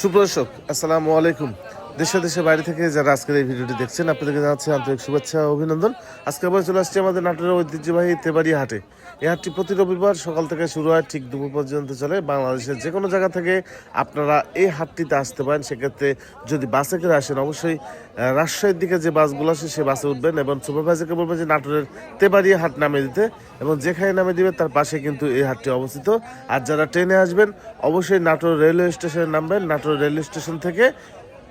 সুপ্রদর্শক আসসালামু আলাইকুম। দেশে দেশে বাইরে থেকে যারা আজকের এই ভিডিওটি দেখছেন, আপনাদেরকে জানাচ্ছি আন্তরিক শুভেচ্ছা অভিনন্দন। আজকে আবার চলে আসছি আমাদের নাটোরের ঐতিহ্যবাহী তেবাড়ি হাটে। এই হাটটি প্রতি রবিবার সকাল থেকে শুরু হয়, ঠিক দুপুর পর্যন্ত চলে। বাংলাদেশের যে কোনো জায়গা থেকে আপনারা এই হাটটিতে আসতে পারেন। সেক্ষেত্রে যদি বাসে করে আসেন, অবশ্যই রাজশাহীর দিকে যে বাসগুলো আসে, সে বাসে উঠবেন এবং সুপারভাইজারকে বলবেন যে নাটোরের তেবাড়িয়া হাট নামে দিতে এবং যেখানে নামে দিবে তার পাশে কিন্তু এই হাটটি অবস্থিত। আর যারা ট্রেনে আসবেন, অবশ্যই নাটোর রেলওয়ে স্টেশনে নামবেন। নাটোর রেলওয়ে স্টেশন থেকে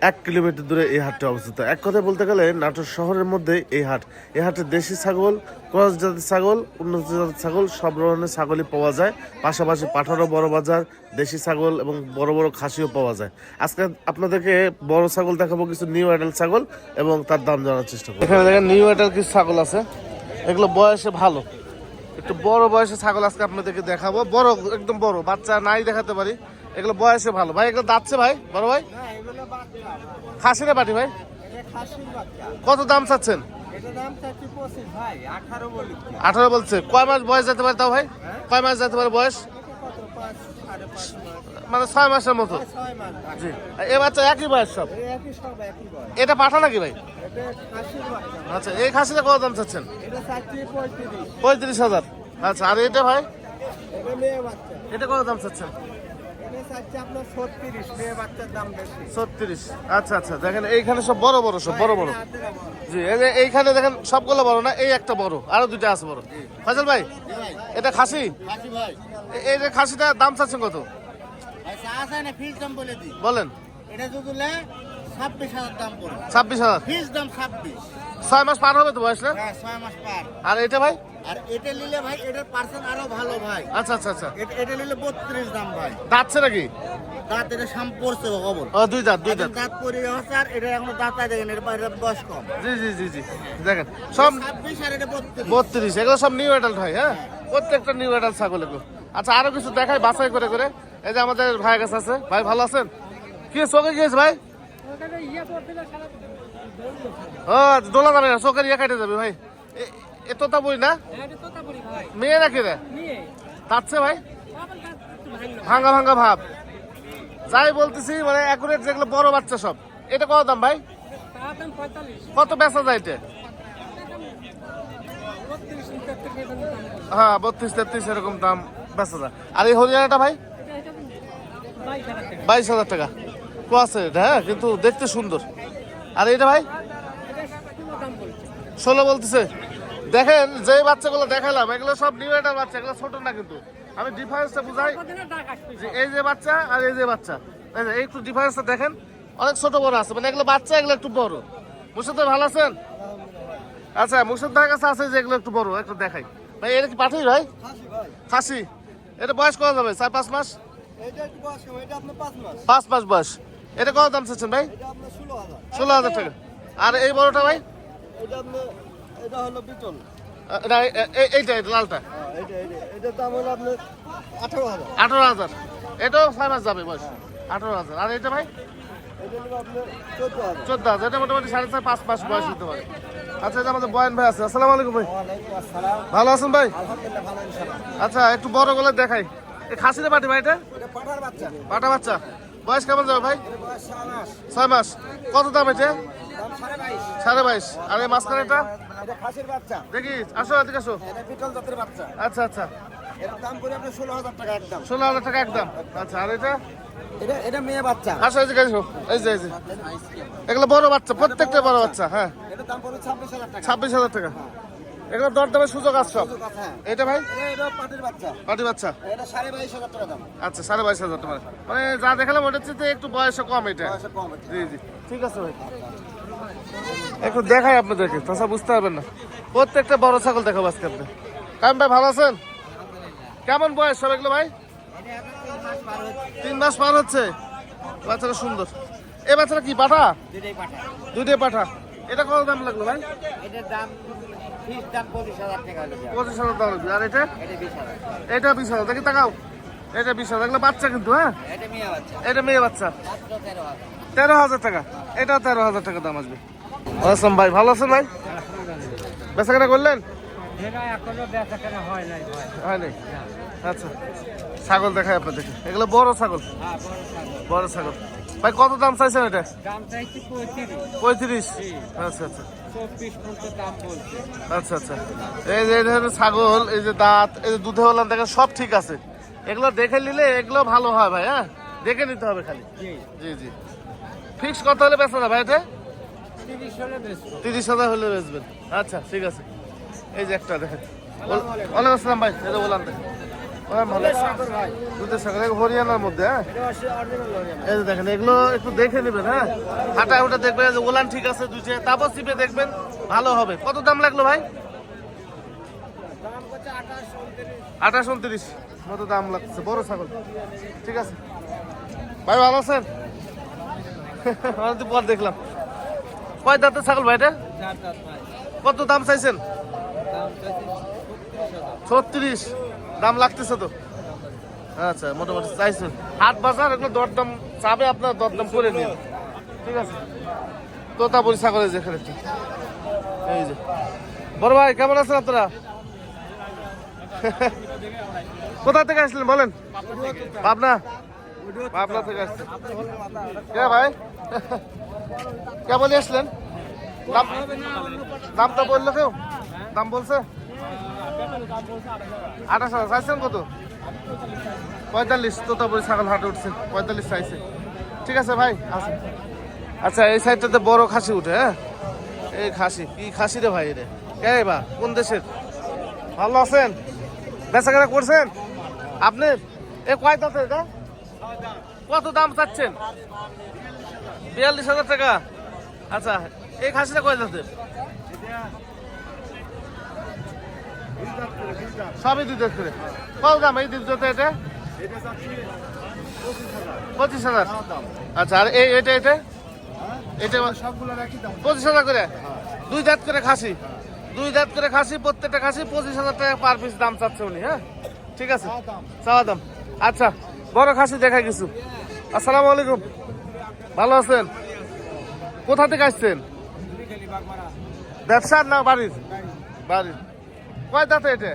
এক কিলোমিটার দূরে এই হাটটি অবস্থিত। এক কথায় বলতে গেলে, নাটোর শহরের মধ্যে এই হাট, এই হাটে দেশি ছাগল, ক্রস জাতের ছাগল, উন্নত জাতের ছাগল, সব ধরনের ছাগলই পাওয়া যায়। পাশাপাশি পাঠারও বড় বাজার, দেশি ছাগল এবং বড় বড় খাসিও পাওয়া যায়। আজকে আপনাদেরকে বড় ছাগল দেখাবো, কিছু নিউ অ্যাডাল ছাগল এবং তার দাম জানার চেষ্টা করব। এখানে দেখেন নিউ অ্যাডাল কিছু ছাগল আছে। এগুলো বয়সে ভালো। একটু বড় বয়সে ছাগল আজকে আপনাদেরকে দেখাবো। বড়, একদম বড়। বাচ্চা নাই দেখাতে পারি। এগুলো বয়সে ভালো। ভাই এগুলো দাচ্ছে ভাই বড় ভাই? খাসিরে পাটি ভাই? কত দাম চাচ্ছেন? আঠারো বলছে। কয় মাস বয়স যেতে পারে তাও ভাই? কয় মাস যেতে পারে বয়স? মানে ছয় মাসের মতো? জি। এ বাচ্চা একই বয়স সব? এটা পাঠা নাকি ভাই? আচ্ছা এই খাসিটা কত দাম চাচ্ছেন? পঁয়ত্রিশ। হাজার। আচ্ছা আর এটা ভাই? এটা কত দাম চাচ্ছেন? ছত্রিশ আচ্ছা আচ্ছা দেখেন এইখানে সব বড় বড় সব বড় বড়। জি এই যে এইখানে দেখেন সবগুলো বড় না? এই একটা বড় আরও দুইটা আছে বড়। ফজল ভাই এটা খাসি? এই যে খাসিটা দাম চাচ্ছেন কত? বলেন। এটা ছাব্বিশ হাজার দাম ছাব্বিশ হাজার। দাম ছাব্বিশ। ছয় মাস পার হবে তো বয়স না? হ্যাঁ ছয় মাস পার। আর এটা ভাই? আর এটা নিলে ভাই এটার পার্সেন্ট আরও ভালো ভাই। আচ্ছা আচ্ছা আচ্ছা। এটা- এটা নিলে বত্রিশ দাম ভাই। দাঁতছে নাকি দাঁত এটা সাম পড়ছে খবর। ও দুই দাঁত দুই দাঁত। দাঁত পরে হচ্ছে আর এটা এখনও দাঁত আয় দেখেন এর বাইরে বয়স কম। জি জি জি জি। দেখেন সব ছাব্বিশ আর এটা বত্রিশ। বত্রিশ এগুলো সব নিউ অ্যাডাল্ট হয় হ্যাঁ? প্রত্যেকটা নিউ অ্যাডাল্ট ছাগল এগুলো। আচ্ছা আরও কিছু দেখাই বাছাই করে করে। এই যে আমাদের ভাই কাছে আছে। ভাই ভালো আছেন? কি চোখে কি হয়েছে ভাই? ও দোলা যাবে না চোখের ইয়ে কেটে যাবে ভাই। এ- এ তোতা বই না? মেয়ে নাকি রে? তাচ্ছে ভাই? ভাঙ্গা ভাঙ্গা ভাব। যাই বলতেছি মানে অ্যাকুরেট যেগুলো বড় বাচ্চা সব। এটা কত দাম ভাই? কত বেচা যায় এটা? হ্যাঁ বত্রিশ তেত্রিশ এরকম দাম বেচা যায়। আর এই হরিয়ানাটা ভাই? বাইশ হাজার টাকা। কো আছে এটা হ্যাঁ কিন্তু দেখতে সুন্দর। আর এটা ভাই? ষোলো বলতেছে। দেখেন যে বাচ্চাগুলো দেখালাম এগুলো সব নিউ এটার বাচ্চা এগুলো ছোট না কিন্তু। আমি ডিফারেন্সটা বুঝাই। এই যে বাচ্চা আর এই যে বাচ্চা। এই একটু ডিফারেন্সটা দেখেন। অনেক ছোট বড় আছে মানে এগুলো বাচ্চা এগুলো একটু বড়। মুর্শিদ ভালো আছেন? আচ্ছা মুর্শিদ ভাইয়ের কাছে আছে যে এগুলো একটু বড় একটু দেখাই। ভাই এটা কি পাঠাই ভাই? খাসি। ভাই এটা বয়স কত যাবে চার পাঁচ মাস। পাঁচ মাস বয়স। এটা কত দাম চাচ্ছেন ভাই? ষোলো হাজার। টাকা। আর এই বড়টা ভাই? এটা হলো বিটল। এইটা এটা লালটা। হ্যাঁ, এটা দাম হলো আপনার আঠারো হাজার। আঠারো হাজার। এটাও ছয় মাস যাবে বয়স। আঠারো হাজার। আর এটা ভাই চোদ্দ হাজার। এটা মোটামুটি সাড়ে চার পাঁচ মাস বয়স হতে পারে। আচ্ছা এটা আমাদের বয়ান ভাই আছে। আসসালামু আলাইকুম ভাই। ভালো আছেন ভাই? আচ্ছা একটু বড় গলে দেখাই। এই খাসিরে পাটি ভাই এটা? এটা পাটা বাচ্চা। বয়স কেমন যাবে ভাই? ছয় মাস। কত দাম এটা? সাড়ে বাইশ। আর এই মাঝখানে এটা? দেখি আসো এদিকে আসো। আচ্ছা আচ্ছা। ষোলো হাজার টাকা একদম। আচ্ছা আর এটা? এটা মেয়ে বাচ্চা আসো এই যে এই যে এই যে। এগুলো বড় বাচ্চা প্রত্যেকটা বড় বাচ্চা হ্যাঁ। ছাব্বিশ হাজার টাকা। এগুলো দর দামের সুযোগ আছে সব। হ্যাঁ। এটা ভাই পাটির বাচ্চা। আচ্ছা সাড়ে বাইশ হাজার টাকা। মানে যা দেখালাম ওটার চেয়ে একটু বয়সে কম এটা। জি জি। ঠিক আছে ভাই। একটু দেখাই আপনাদেরকে তাছাড়া বুঝতে পারবেন না। প্রত্যেকটা বড় ছাগল দেখাবো আজকে আপনি কাম ভাই ভালো আছেন? কেমন বয়স সব এগুলো ভাই? তিন মাস পার হচ্ছে। বাচ্চাটা সুন্দর। এ বাচ্চাটা কি পাঠা। দুটাই পাঠা। এটা কত দাম লাগল ভাই? এটার দাম পঁচিশ হাজার দাম লাগবে আর এটা? এটা বিশ হাজার। দেখি তাকাও। এটা বিশ হাজার। এগুলো বাচ্চা কিন্তু হ্যাঁ? এটা মেয়ে বাচ্চা। এটা মেয়ে বাচ্চা। মাত্র তেরো হাজার। টাকা। এটা তেরো হাজার টাকা দাম আসবে। আসলাম ভাই ভালো আছেন ভাই? বেচা কেনা করলেন? যেটা এখনও বেচা কেনা হয় নাই ভাই। হয়নি আচ্ছা। ছাগল দেখায় আপনাদেরকে। এগুলো বড় ছাগল? হ্যাঁ বড় ছাগল। বড় ছাগল। ভাই কত দাম চাইছেন এটা? দাম চাইছি পঁয়ত্রিশ। আচ্ছা আচ্ছা। আচ্ছা আচ্ছা। এই যে ধরনের ছাগল এই যে দাঁত এই যে দুধে বললাম দেখেন সব ঠিক আছে। এগুলো দেখে নিলে এগুলো ভালো হয় ভাই হ্যাঁ? দেখে নিতে হবে খালি। জি। জি ফিক্স কত হলে বেচা যাবে ভাই এটা? তিরিশ হাজার হলে বেচবেন। আচ্ছা ঠিক আছে। এই যে একটা দেখেন। ওয়াল- ওয়ালাইকুম আসসালাম ভাই এটা বললাম দেখেন। দুধের সাগর হরিয়ানার মধ্যে হ্যাঁ? এই যে দেখেন এগুলো একটু দেখে নেবেন হ্যাঁ? হাঁটা ওটা দেখবেন যে ওলান ঠিক আছে দুইটা তারপর চিপে দেখবেন ভালো হবে। কত দাম লাগল ভাই? আঠাশ উনত্রিশ। মতো দাম লাগছে? বড় ছাগল ঠিক আছে। ভাই ভালো আছেন? অনেকদিন পর দেখলাম। কয় দাঁতের ছাগল ভাই এটা? কত দাম চাইছেন? ছত্রিশ। দাম লাগতেছে তো। আচ্ছা মোটামুটি চাইছেন হাট বাজার এগুলো দরদাম চাবে, আপনার দরদাম করে নিন। ঠিক আছে? তোতা বলি ছাগলের যেখানে এই যে। বড় ভাই, কেমন আছেন আপনারা? কোথা থেকে আসলেন, বলেন? পাবনা? পাবনা থেকে আসছেন। কে ভাই? কেমন আসলেন? দাম দামটা বলল কেউ? দাম বলছে? আঠাশ হাজার। চাইছেন কত? পঁয়তাল্লিশ। তোতাপুরি ছাগল হাটে উঠছে। পঁয়তাল্লিশ চাইছে। ঠিক আছে ভাই আছে আচ্ছা এই সাইডটাতে বড় খাসি উঠে হ্যাঁ? এই খাসি, কি খাসি রে ভাই রে? কে বা? কোন দেশের? ভালো আছেন? বেচা কেনা করছেন? আপনি? এ কয় দাঁতে এটা? কত দাম চাচ্ছেন? বিয়াল্লিশ হাজার টাকা। আচ্ছা এই খাসিটা কয় দাঁতের? সবই দুই দাঁত করে। কত দাম এই দুধ এটা এটা? পঁচিশ হাজার। আচ্ছা আর এই এটা এটা? এটা পঁচিশ হাজার করে? দুই দাঁত করে খাসি? দুই দাঁত করে খাসি প্রত্যেকটা খাসি পঁচিশ হাজার টাকা পার পিস দাম চাচ্ছে উনি হ্যাঁ? ঠিক আছে? চাওয়া দাম। আচ্ছা বড় খাসি দেখা কিছু। আসসালামু আলাইকুম। ভালো আছেন? কোথা থেকে আসছেন? ব্যবসার না বাড়ির? বাড়ির। কয় দাঁতে এটা?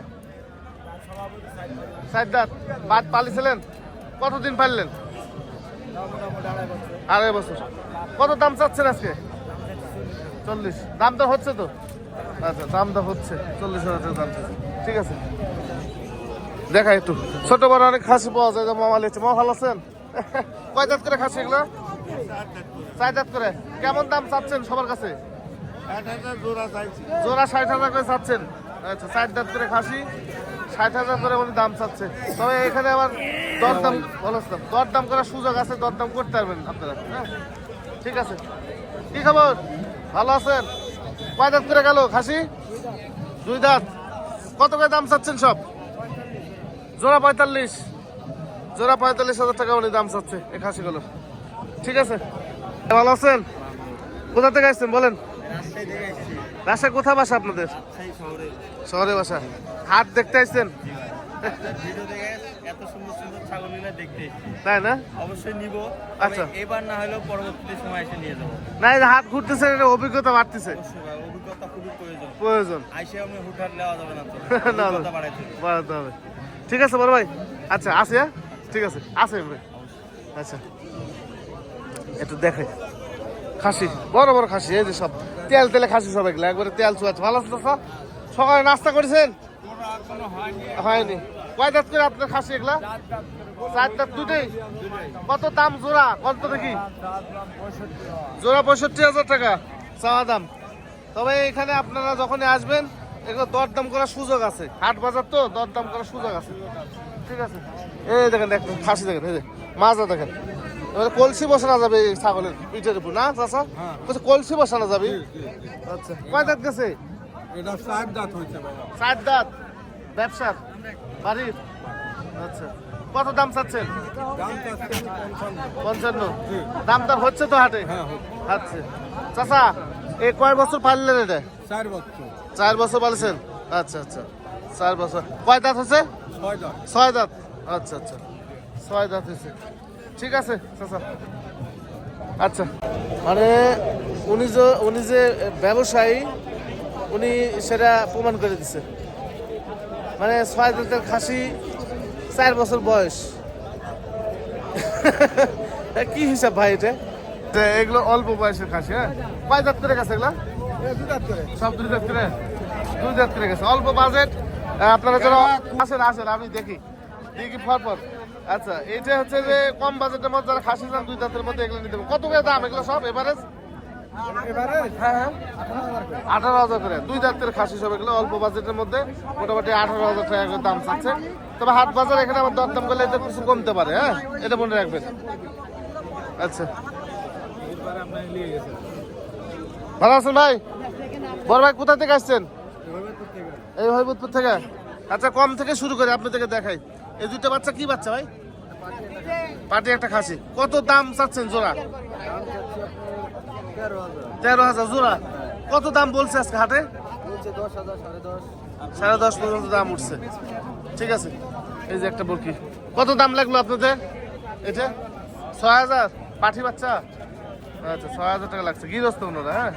চার দাঁত। বাদ পালিছিলেন? কতদিন পারলেন আড়াই বছর। কত দাম চাচ্ছেন আজকে? চল্লিশ। দাম তো হচ্ছে তো? আচ্ছা দাম তো হচ্ছে। চল্লিশ হাজার দাম ঠিক আছে। দেখা একটু। ছোট বড় অনেক খাসি পাওয়া যায় যে মামা লিখছে মামা ভালো আছেন? কয় দাঁত করে খাসি এগুলো? চার দাঁত করে। কেমন দাম চাচ্ছেন সবার কাছে? জোড়া ষাট হাজার করে চাচ্ছেন। আচ্ছা ষাট দাঁত করে খাসি, ষাট হাজার করে উনি দাম চাচ্ছে। তবে এখানে আবার দরদাম, বলছিলাম, দরদাম করার সুযোগ আছে, দরদাম করতে পারবেন আপনারা হ্যাঁ? ঠিক আছে। কি খবর? ভালো আছেন? কয় দাঁত করে গেল খাসি? দুই দাঁত। কত করে দাম চাচ্ছেন সব? জোড়া পঁয়তাল্লিশ। জোড়া পঁয়তাল্লিশ হাজার টাকা উনি দাম চাচ্ছে এই খাসিগুলো। ঠিক আছে? ভালো আছেন? কোথা থেকে আসছেন বলেন? রাজশাহী কোথায় বাসা আপনাদের? শহরে বাসা। হাট দেখতে আসছেন? এত সুন্দর সুন্দর ছাগলগুলো দেখতে। তাই না? অবশ্যই নিব। আচ্ছা। এবার না হলেও পরবর্তীতে সময় এসে নিয়ে যাব। না এই হাট ঘুরতেছেন এটা অভিজ্ঞতা বাড়তেছে। অভিজ্ঞতা খুবই প্রয়োজন। প্রয়োজন। আইসে আমি হুঠার নেওয়া যাবে না তো। না, না। অভিজ্ঞতা বাড়াইতে হবে। বাড়াতে হবে। ঠিক আছে বড় ভাই। আচ্ছা আছে হ্যাঁ? ঠিক আছে আছে ভাই। আচ্ছা। একটু দেখে খাসি বড় বড় খাসি এই যে সব। তেল তেলে খাসি সব এগুলো। একবারে তেল চুয়াচ্ছে ভালো আছে তো সব? সকালে নাস্তা করেছেন? হয়নি। কয় দাঁত করে আপনার খাসি এগুলা? চার দাঁত দুটোই? কত দাম জোড়া? কত দেখি? জোড়া পঁয়ষট্টি হাজার টাকা চাওয়া দাম। তবে এখানে আপনারা যখনই আসবেন এগুলো দরদাম করার সুযোগ আছে। হাট বাজার তো দরদাম করার সুযোগ আছে। ঠিক আছে? এই দেখেন দেখেন খাসি দেখেন এই যে মাজা দেখেন। এবারে কলসি বসানো যাবে এই ছাগলের পিঠের উপর না চাষা বলছে কলসি বসানো যাবে। আচ্ছা কয় দাঁত গেছে? এটা চার দাঁত হয়েছে চার দাঁত? ব্যবসার? বাড়ির? আচ্ছা। কত দাম চাচ্ছেন? পঞ্চান্ন। দাম দর হচ্ছে তো হাটে? হ্যাঁ আচ্ছা। চাচা এই কয় বছর পারলেন এটা? চার বছর। চার বছর পালিয়েছেন আচ্ছা আচ্ছা। চার বছর। কয় দাঁত হচ্ছে? ছয় দাঁত। আচ্ছা আচ্ছা। ছয় দাঁত হয়েছে। ঠিক আছে চাচা। আচ্ছা। মানে উনি যে উনি যে ব্যবসায়ী উনি সেটা প্রমাণ করে দিছে। মানে ছয় দাঁতের খাসি চার বছর বয়স। এ, কি হিসাব ভাই এটা? এগুলো অল্প বয়সের খাসি হ্যাঁ? কয় দাঁত করে গেছে এগুলা? সব দুই দাঁত করে? দুই দাঁত করে গেছে। অল্প বাজেট আপনারা যারা আসেন আসেন আমি দেখি। দেখি পর আচ্ছা এটা হচ্ছে যে কম বাজেটের মধ্যে যারা খাসি চান দুই দাঁতের মধ্যে এগুলো নিতে। কত করে দাম এগুলো সব এভারেজ এবারে আঠারো হাজার করে। দুই দাঁতের খাসি সব এগুলো অল্প বাজেটের মধ্যে মোটামুটি আঠারো হাজার টাকা করে দাম চাচ্ছে। তবে হাট বাজার এখানে আমার দরদাম করলে এটা কিছু কমতে পারে হ্যাঁ? এটা মনে রাখবেন। আচ্ছা। ভালো আছেন ভাই? বড় ভাই কোথা থেকে আসছেন? এই হরিপুর থেকে? আচ্ছা কম থেকে শুরু করে আপনাদেরকে দেখাই। এই দুটো বাচ্চা কি বাচ্চা ভাই? পাটি একটা খাসি। কত দাম চাচ্ছেন জোড়া? তেরো হাজার জোড়া। কত দাম বলছে আজকে হাটে? সাড়ে দশ। পর্যন্ত দাম উঠছে। ঠিক আছে। এই যে একটা বরকি কত দাম লাগল আপনাদের? এটা? ছয় হাজার? পাঠি বাচ্চা? আচ্ছা ছয় হাজার টাকা লাগছে। গৃহস্থ ওনারা হ্যাঁ?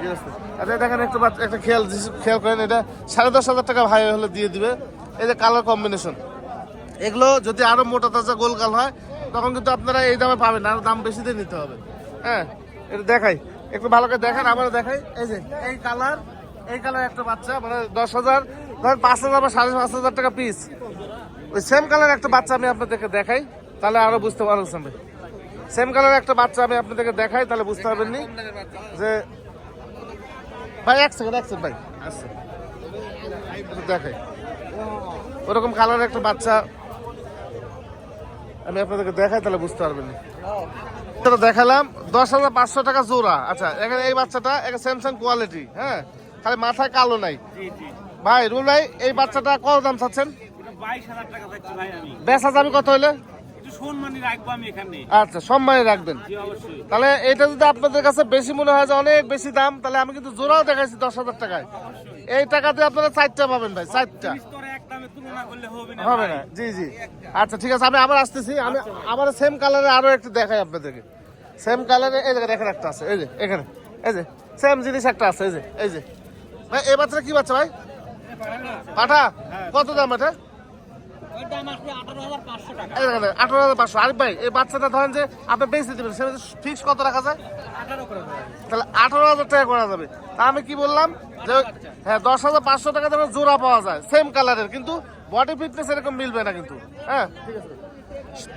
গৃহস্থ। আচ্ছা দেখেন একটু একটা খেয়াল খেয়াল করেন এটা সাড়ে দশ হাজার টাকা ভাই হলে দিয়ে দিবে। এই যে কালার কম্বিনেশন। এগুলো যদি আরও মোটা তাজা গোলগাল হয় তখন কিন্তু আপনারা এই দামে পাবেন না, আরও দাম বেশি দিয়ে নিতে হবে। হ্যাঁ? এটা দেখাই। একটু ভালো করে দেখেন আবার দেখাই। এই যে, এই কালার এই কালার একটা বাচ্চা মানে দশ হাজার, ধরেন পাঁচ হাজার বা সাড়ে পাঁচ হাজার টাকা পিস ওই সেম কালার একটা বাচ্চা আমি আপনাদেরকে দেখাই, তাহলে আরও বুঝতে পারবেন সেম কালার একটা বাচ্চা আমি আপনাদেরকে দেখাই, তাহলে বুঝতে পারবেন নি যে ভাই, এক সেকেন্ড এক সেকেন্ড ভাই আচ্ছা দেখাই। ওরকম কালার একটা বাচ্চা আমি আপনাদেরকে দেখাই, তাহলে বুঝতে পারবেন এটা দেখালাম দশ হাজার পাঁচশো টাকা জোড়া। আচ্ছা এখানে এই বাচ্চাটা একটা স্যামসাং কোয়ালিটি হ্যাঁ? খালি মাথায় কালো নাই। ভাই রুল ভাই এই বাচ্চাটা কত দাম চাচ্ছেন? চাচ্ছি ভাই আমি। কত হইলে? আচ্ছা সম্মানে রাখবেন। তাহলে এটা যদি আপনাদের কাছে বেশি মনে হয় যে অনেক বেশি দাম তাহলে আমি কিন্তু জোড়াও দেখাইছি দশ হাজার টাকায়। এই টাকাতে আপনারা চারটা পাবেন ভাই চারটা। হবে না জি জি। আচ্ছা ঠিক আছে আমি আবার আসতেছি। আমি আবার সেম কালারে আরও একটু দেখাই আপনাদেরকে। সেম কালারে এই জায়গায় দেখেন একটা আছে এই যে এখানে। এই যে সেম জিনিস একটা আছে এই যে এই যে। ভাই এই বাচ্চাটা কি বাচ্চা ভাই? পাঠা? কত দাম এটা? আঠারো হাজার পাঁচশো ভাই এই বাচ্চাটা ধরেন যে আপনি বেঁচে দেবেন সেটা ফিক্স কত রাখা যায়। তাহলে আঠারো হাজার টাকা করা যাবে। তা আমি কি বললাম যে হ্যাঁ দশ হাজার পাঁচশো টাকা দামে জোড়া পাওয়া যায় সেম কালারের কিন্তু বডি ফিটনেস এরকম মিলবে না কিন্তু। হ্যাঁ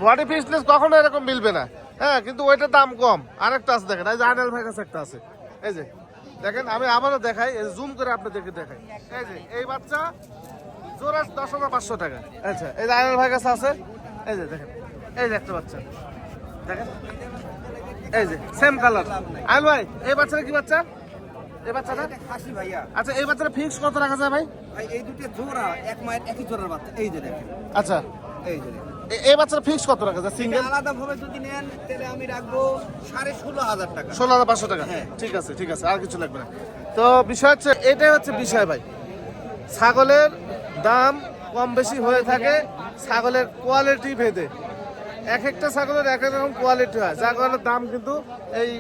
বডি ফিটনেস কখনো এরকম মিলবে না। হ্যাঁ কিন্তু ওইটার দাম কম। আরেকটা আছে দেখেন, এই যে আইনাল ভাই কাছে একটা আছে। এই যে, দেখেন, আমি আবারও দেখাই জুম করে আপনাদেরকে দেখাই। এই যে, এই বাচ্চা জোড়া দশ হাজার পাঁচশো টাকা। আচ্ছা এই যে আইনাল ভাই কাছে আছে। এই যে, দেখেন, এই যে একটা বাচ্চা। দেখেন, এই যে সেম কালার আইল ভাই, এই বাচ্চাটা কি বাচ্চা? এই বাচ্চাটা? খাসি ভাইয়া। আচ্ছা এই বাচ্চাটা ফিক্স কত রাখা যায় ভাই? ভাই এই দুটো জোড়া এক মায়ের একই জোড়ার বাচ্চা। এই যে দেখেন। আচ্ছা। এই যে এই বাচ্চাটা ফিক্স কত রাখা যায়? সিঙ্গেল আলাদা ভাবে যদি নেন তাহলে আমি রাখব সাড়ে ষোলো হাজার টাকা। ষোলো হাজার পাঁচশো টাকা। হ্যাঁ। ঠিক আছে ঠিক আছে আর কিছু লাগবে না। তো বিষয় হচ্ছে এটাই হচ্ছে বিষয় ভাই। ছাগলের দাম কম বেশি হয়ে থাকে ছাগলের কোয়ালিটি ভেদে। এক একটা ছাগলের এক এক রকম কোয়ালিটি হয়। যার কারণে দাম কিন্তু এই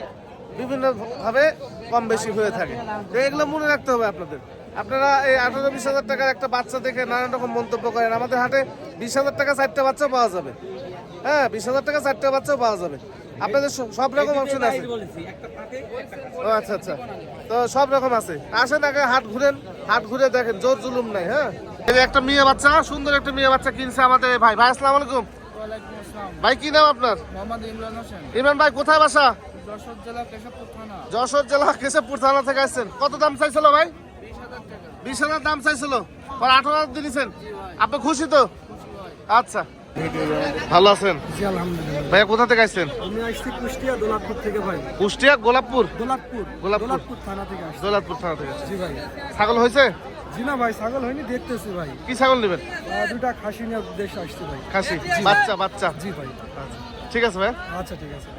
বিভিন্ন ভাবে কম বেশি হয়ে থাকে। তো এগুলো মনে রাখতে হবে আপনাদের। আপনারা এই আঠারো বিশ হাজার টাকার একটা বাচ্চা দেখে নানান রকম মন্তব্য করেন। আমাদের হাটে বিশ হাজার টাকা চারটা বাচ্চা পাওয়া যাবে। হ্যাঁ বিশ হাজার টাকা চারটা বাচ্চাও পাওয়া যাবে। আপনাদের সব রকম অপশন আছে। ও আচ্ছা আচ্ছা। তো সব রকম আছে। আসেন আগে হাট ঘুরেন হাট ঘুরে দেখেন জোর জুলুম নাই হ্যাঁ? এই একটা মেয়ে বাচ্চা সুন্দর একটা মেয়ে বাচ্চা কিনছে আমাদের ভাই। ভাই আসসালামু আলাইকুম। ভাই কি নাম আপনার? ইমরান ভাই কোথায় বাসা? যশোর জেলা কেশবপুর থানা। যশোর জেলা কেশবপুর থানা থেকে আসছেন। কত দাম চাইছিল ভাই? বিশ হাজার দাম চাইছিল। পর আঠারো হাজার দিয়েছেন আপনি খুশি তো? আচ্ছা। ভালো আছেন? জি ভাইয়া কোথা থেকে আসছেন? কুষ্টিয়া দোলাপুর থেকে ভাই। কুষ্টিয়া গোলাপপুর? দোলাপুর গোলাপপুর। থানা থেকে আসছি। থানা থেকে জি ভাই। ছাগল হয়েছে? জি না ভাই ছাগল হয়নি দেখতেছি ভাই। কি ছাগল নেবেন? দুটা খাসি নিয়ে উদ্দেশ্যে আসছি ভাই। খাসি। বাচ্চা বাচ্চা। জি ভাই। আচ্ছা। ঠিক আছে ভাই আচ্ছা ঠিক আছে।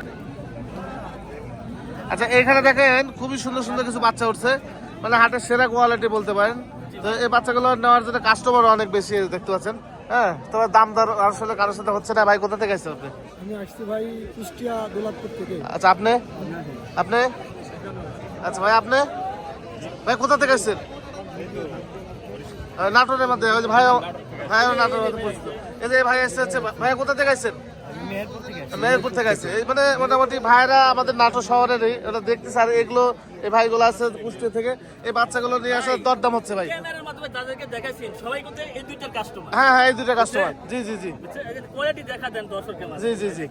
আচ্ছা এখানে দেখেন খুবই সুন্দর সুন্দর কিছু বাচ্চা উঠছে। মানে হাটের সেরা কোয়ালিটি বলতে পারেন। তো এই বাচ্চাগুলো নেওয়ার জন্য কাস্টমার অনেক বেশি দেখতে পাচ্ছেন। হ্যাঁ দাম দর আসলে কারোর সাথে হচ্ছে না। ভাই কোথা থেকে আপনি? আমি আসছি ভাই কুষ্টিয়া দোলাপুর থেকে। আচ্ছা আপনি? আপনি? আচ্ছা ভাই আপনি? ভাই কোথা থেকে আসছেন? নাটোরের মধ্যে। ওই যে ভাই ভাই নাটোরের মধ্যে এই যে ভাই ভাই কোথা থেকে আসছেন? মেহেরপুর থেকে আসছে। এই মানে মোটামুটি ভাইরা আমাদের নাটোর শহরেরই ওটা দেখতেছে আর এগুলো এই ভাইগুলো আছে কুষ্টিয়া থেকে। এই বাচ্চাগুলো নিয়ে আসার দরদাম হচ্ছে ভাই। ক্যামেরার মাধ্যমে তাদেরকে দেখাইছেন। সবাই কিন্তু এই দুইটার কাস্টমার হ্যাঁ হ্যাঁ এই দুটো কাস্টমার জি জি জি। কোয়ালিটি দেখা দেন দর্শকের মাঝে। জি জি জি।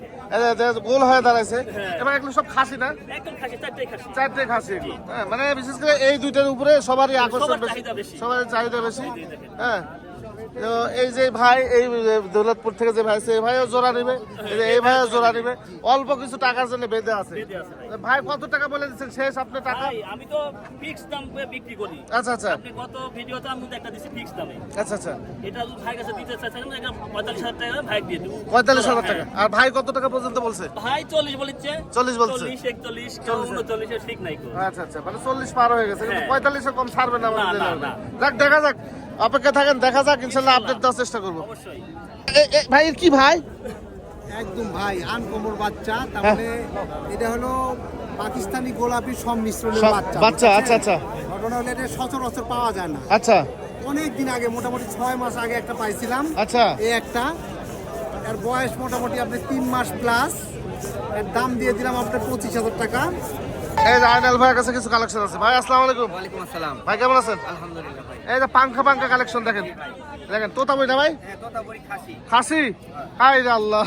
গোল হয়ে দাঁড়াইছে। এবার এগুলো সব খাসি না? একদম খাসি চারটাই খাসি। চারটে খাসি এগুলো। হ্যাঁ মানে বিশেষ করে এই দুইটার উপরে সবারই আকর্ষণ বেশি। চাহিদা বেশি। সবার চাহিদা বেশি। হ্যাঁ। এই যে ভাই এই দৌলতপুর থেকে যে ভাই আছে এই ভাইও জোড়া নিবে এই ভাইও জোড়া নিবে। অল্প কিছু টাকার জন্য বেঁধে আছে। ভাই। কত টাকা বলে দিচ্ছেন? শেষ আপনার টাকা? আমি তো ফিক্স দাম করে বিক্রি করি। আচ্ছা আচ্ছা। আপনি গত ভিডিওতে আমি একটা দিছি ফিক্স দামে। আচ্ছা আচ্ছা। এটা ভাই কাছে দিতে চাইছেন না এটা পঁয়তাল্লিশ হাজার টাকা ভাই দিয়ে দেবো। পঁয়তাল্লিশ হাজার টাকা। আর ভাই কত টাকা পর্যন্ত বলছে? ভাই চল্লিশ বলেছে চল্লিশ বলছে। চল্লিশ একচল্লিশ কেউ উনচল্লিশের ঠিক নাই। আচ্ছা আচ্ছা। মানে চল্লিশ পার হয়ে গেছে। কিন্তু হ্যাঁ। পঁয়তাল্লিশে কম ছাড়বে না না। না। যাক দেখা যাক। অপেক্ষা থাকেন দেখা যাক ইনশাল্লাহ আপডেট দেওয়ার চেষ্টা করব। ভাই কি ভাই? একদম ভাই আন আনকমর বাচ্চা তাহলে এটা হলো পাকিস্তানি গোলাপি সংমিশ্রণের সব- বাচ্চা। বাচ্চা? আচ্ছা, আচ্ছা। ঘটনা হলো এটা সচরাচর পাওয়া যায় না। আচ্ছা। অনেক দিন আগে মোটামুটি ছয় মাস আগে একটা পাইছিলাম। আচ্ছা। এই একটা। এর বয়স মোটামুটি আপনি তিন মাস প্লাস এর দাম দিয়ে দিলাম আপনার পঁচিশ হাজার টাকা। এই যে আয়নাল ভাইয়ের কাছে কিছু কালেকশন আছে। ভাই আসসালামু আলাইকুম। ওয়ালাইকুম আসসালাম। ভাই কেমন আছেন? আলহামদুলিল্লাহ ভাই। এই যে পাঙ্খা পাঙ্খা কালেকশন দেখেন। দেখেন তোতা বই না ভাই? হ্যাঁ তোতাপুরি খাসি। খাসি? হাই রে আল্লাহ।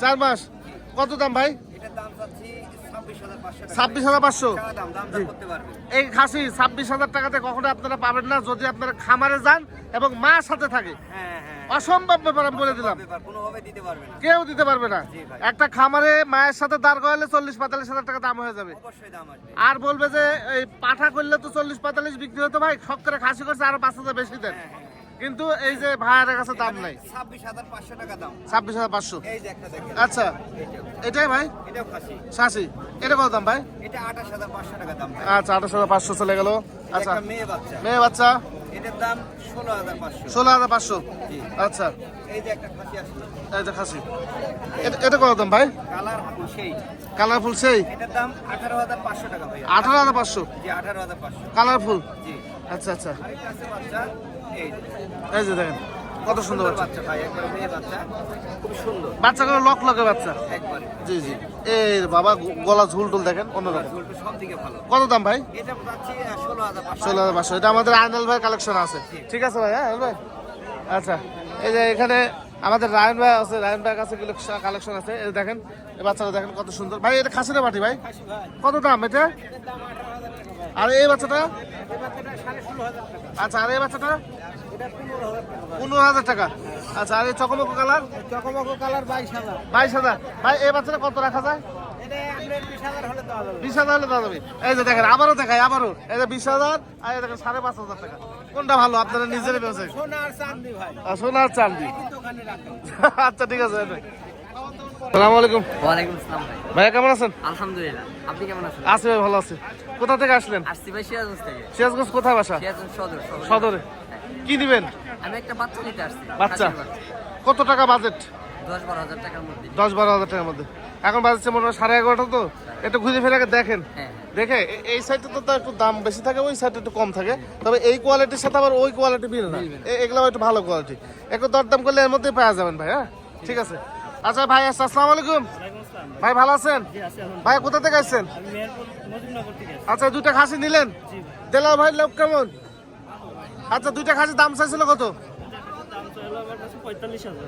চার মাস। কত দাম ভাই? এটার দাম চাচ্ছি ছাব্বিশ হাজার পাঁচশো এই খাসি ছাব্বিশ হাজার টাকাতে কখনো আপনারা পাবেন না যদি আপনারা খামারে যান এবং মা সাথে থাকে। হ্যাঁ হ্যাঁ। অসম্ভব ব্যাপার আমি বলে দিলাম। কেউ দিতে পারবে না। একটা খামারে মায়ের সাথে দাঁড় করালে চল্লিশ পঁয়তাল্লিশ হাজার টাকা দাম হয়ে যাবে। আর বলবে যে এই পাঠা করলে তো চল্লিশ পঁয়তাল্লিশ বিক্রি হতো ভাই শখ করে খাসি করছে আরও পাঁচ হাজার বেশি দেন। কিন্তু এই যে ভাইয়ের কাছে দাম নাই। ছাব্বিশ হাজার পাঁচশো টাকা দাম। ছাব্বিশ হাজার পাঁচশো। আচ্ছা এটাই ভাই? সাশি এটা কত দাম ভাই? এটা আঠাশ হাজার পাঁচশো টাকা দাম আচ্ছা আঠাশ হাজার পাঁচশো চলে গেল। আচ্ছা। মেয়ে বাচ্চা। মেয়ে বাচ্চা। এটার দাম ষোলো হাজার পাঁচশো। ষোলো হাজার পাঁচশো? আচ্ছা। এই যে একটা খাসি আসলো এই যে খাসি। এটা- এটা কত দাম ভাই? কালার সেই। কালারফুল সেই? এটার দাম আঠারো হাজার পাঁচশো টাকা ভাই আঠারো হাজার পাঁচশো? জি আঠারো হাজার পাঁচশো। কালারফুল? জি। আচ্ছা আচ্ছা। বাচ্চা। এই যে। এই যে দেখেন কত সুন্দর বাচ্চা। ভাই একবার মেয়ে বাচ্চা। খুব সুন্দর। বাচ্চাগুলো লক লকে বাচ্চা জি জি এই বাবা গলা ঝুল টুল দেখেন, অন্যরকম। কত দাম ভাই? ষোলো হাজার পাঁচশো। এটা আমাদের আইনাল ভাই কালেকশন আছে। ঠিক আছে ভাই হ্যাঁ ভাই? আচ্ছা এই যে এখানে আমাদের রায়ন ভাই আছে, রায়ন ভাইয়ের কাছে কালেকশন আছে। দেখেন, এই বাচ্চাটা দেখেন কত সুন্দর। ভাই, এটা খাসিনা বাটি ভাই? কত দাম এটা? আর এই বাচ্চাটা? আচ্ছা আর এই বাচ্চাটা? পনেরো হাজার টাকা। আচ্ছা আর এই চকমকো কালার? চকমকো কালার বাইশ হাজার। বাইশ হাজার। ভাই এই বাচ্চাটা কত রাখা যায়? বিশ হাজার হলে দেওয়া যাবে। এই যে দেখেন আবারও দেখাই আবারও। এই যে বিশ হাজার আর এই দেখেন সাড়ে পাঁচ হাজার টাকা। কোনটা ভালো? আপনারা নিজেরই ব্যবসায় সোনা আর চান্দি ভাই সোনার চান্দি আচ্ছা ঠিক আছে সালাম আলাইকুম। ওয়ালাইকুম আসসালাম ভাইয়া কেমন আছেন? আলহামদুলিল্লাহ। আপনি কেমন আছেন? আছি ভাই ভালো আছি। কোথা থেকে আসলেন? আসছি ভাই সিরাজগঞ্জ থেকে। সিরাজগঞ্জ কোথায় বাসা? সিরাজগঞ্জ সদর। সদর। কি দিবেন? আমি একটা বাচ্চা নিতে আসছি বাচ্চা? কত টাকা বাজেট? দশ বারো হাজার টাকার মধ্যে। দশ বারো হাজার টাকার মধ্যে। এখন বাজছে মনে হয় সাড়ে এগারোটা তো? একটু ঘুরে ফিরে আগে দেখেন। হ্যাঁ। দেখে এই সাইডে তো তার একটু দাম বেশি থাকে ওই সাইডে একটু কম থাকে। তবে এই কোয়ালিটির সাথে আবার ওই কোয়ালিটি মিলে না। এ- এগুলো একটু ভালো কোয়ালিটি একটু দরদাম করলে এর মধ্যেই পাওয়া যাবেন ভাই হ্যাঁ? ঠিক। আছে। আচ্ছা ভাই আচ্ছা আসসালামু আলাইকুম। ভাই ভালো আছেন? ভাই কোথা থেকে আসছেন? আচ্ছা দুইটা খাসি নিলেন? দিলাম ভাই লোক কেমন? আচ্ছা দুইটা খাসির দাম চাইছিল কত?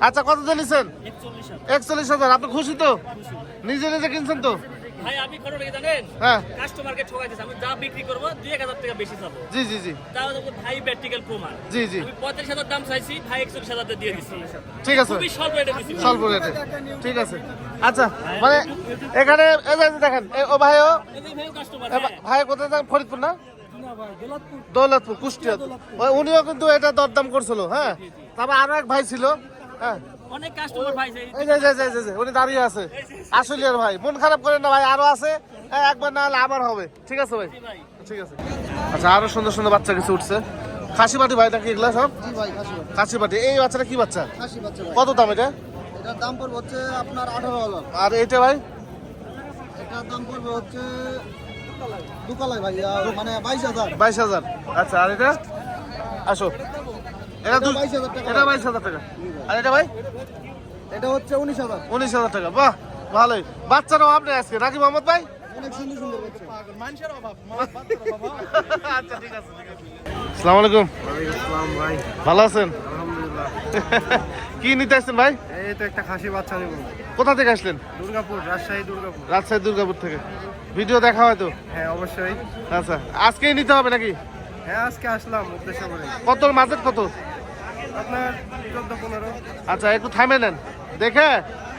আচ্ছা কত নিছেন? একচল্লিশ হাজার। আপনি খুশি তো? নিজে নিজে কিনছেন তো? ভাই জানেন? হ্যাঁ। কাস্টমারকে ঠকাই আমি যা বিক্রি করব দুই এক হাজার টাকা বেশি পাবো। জি জি জি। তাও ভাই প্র্যাকটিক্যাল প্রমাণ জি জি। আমি পঁয়ত্রিশ হাজার দাম চাইছি ভাই একচল্লিশ হাজার দিয়ে দিচ্ছি ঠিক আছে। খুবই স্বল্প রেটে দিচ্ছি স্বল্প রেটে ঠিক আছে। আচ্ছা মানে এখানে এই দেখেন ও ভাইও এই যে ভাইও কাস্টমার ভাই কোথায় যান? ফরিদপুর না? দৌলতপুর কুষ্টিয়া। উনিও কিন্তু এটা দরদাম করছিল হ্যাঁ? তারপর আরও এক ভাই ছিল হ্যাঁ? অনেক কাস্টমার ভাই এই যে যে যে যে- যে, উনি দাঁড়িয়ে আছে। আসলিয়ার ভাই। মন খারাপ করেন না ভাই আরও আছে। একবার না হলে আবার হবে। ঠিক আছে ভাই? ঠিক আছে। আচ্ছা আরও সুন্দর সুন্দর বাচ্চা কিছু উঠছে। খাসি বাটি ভাই নাকি এগুলা সব? খাসি বাটি। এই বাচ্চাটা কি বাচ্চা? কত দাম এটা? এটার দাম পড়বে হচ্ছে আপনার আঠারো হাজার। আর এটা ভাই? এটার দাম পড়বে হচ্ছে ভাই মানে বাইশ হাজার। বাইশ হাজার। আচ্ছা আর এটা? আসো। এটা দু- 22,000 টাকা। এটা বাইশ হাজার টাকা। আর এটা ভাই? এটা হচ্ছে উনিশ হাজার। উনিশ হাজার টাকা। বাহ ভালোই। বাচ্চার অভাব নেই আজকে। নাকি মোহাম্মদ ভাই? আচ্ছা আলাইকুম। ভালো আছেন? কি নিতে আসছেন ভাই? এই তো একটা খাসি বাচ্চা নেব। কোথা থেকে আসলেন? দুর্গাপুর রাজশাহী দুর্গাপুর। রাজশাহী দুর্গাপুর থেকে। ভিডিও দেখা হয়তো হ্যাঁ অবশ্যই। আচ্ছা আজকেই নিতে হবে নাকি? হ্যাঁ আজকে আসলাম উদ্দেশ্য করে। কত মাঝে কত? আপনার চোদ্দ পনেরো। আচ্ছা একটু থামে নেন। দেখে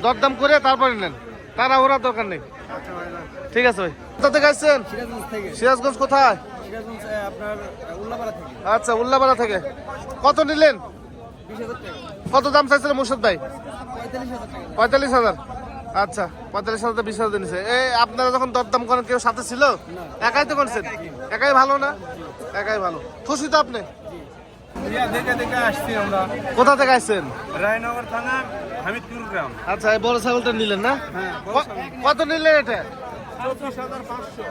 দরদাম করে তারপরে নেন। তারা ওরা দরকার নেই। আচ্ছা ঠিক আছে ভাই। কোথা থেকে আসছেন? সিরাজগঞ্জ কোথায়? আচ্ছা উল্লাপাড়া থেকে। কত নিলেন? কত দাম চাইছিলেন মুর্শদ ভাই? পঁয়তাল্লিশ হাজার। আচ্ছা পঁয়তাল্লিশ হাজার বিশ হাজার নিছে এই আপনারা যখন দরদাম করেন কেউ সাথে ছিল? একাই তো করছেন? একাই। ভালো না? একাই ভালো। খুশি তো আপনি? দেখে দেখে আসছি আমরা। কোথা থেকে আসছেন? রায়নগর থানা হামিদপুর গ্রাম। আচ্ছা এই বড় ছাগলটা নিলেন না? হ্যাঁ কত নিলেন এটা?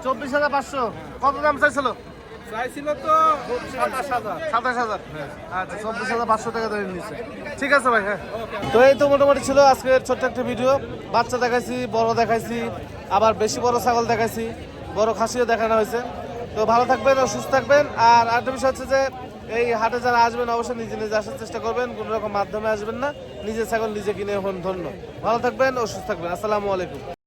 চব্বিশ হাজার পাঁচশো। কত দাম চাইছিল? চাইছিল তো সাতাশ হাজার। সাতাশ হাজার। আচ্ছা চব্বিশ হাজার পাঁচশো টাকা ধরে নিচ্ছে ঠিক আছে ভাই হ্যাঁ। তো এই তো মোটামুটি ছিল আজকের ছোট্ট একটা ভিডিও বাচ্চা দেখাইছি বড় দেখাইছি আবার বেশি বড় ছাগল দেখাইছি বড় খাসিও দেখানো হয়েছে। তো ভালো থাকবেন ও সুস্থ থাকবেন। আর আরেকটা বিষয় হচ্ছে যে এই হাটে যারা আসবেন অবশ্যই নিজে নিজে আসার চেষ্টা করবেন। কোনো রকম মাধ্যমে আসবেন না। নিজে ছাগল নিজে কিনে হন ধন্য। ভালো থাকবেন ও সুস্থ থাকবেন। আসসালামু আলাইকুম।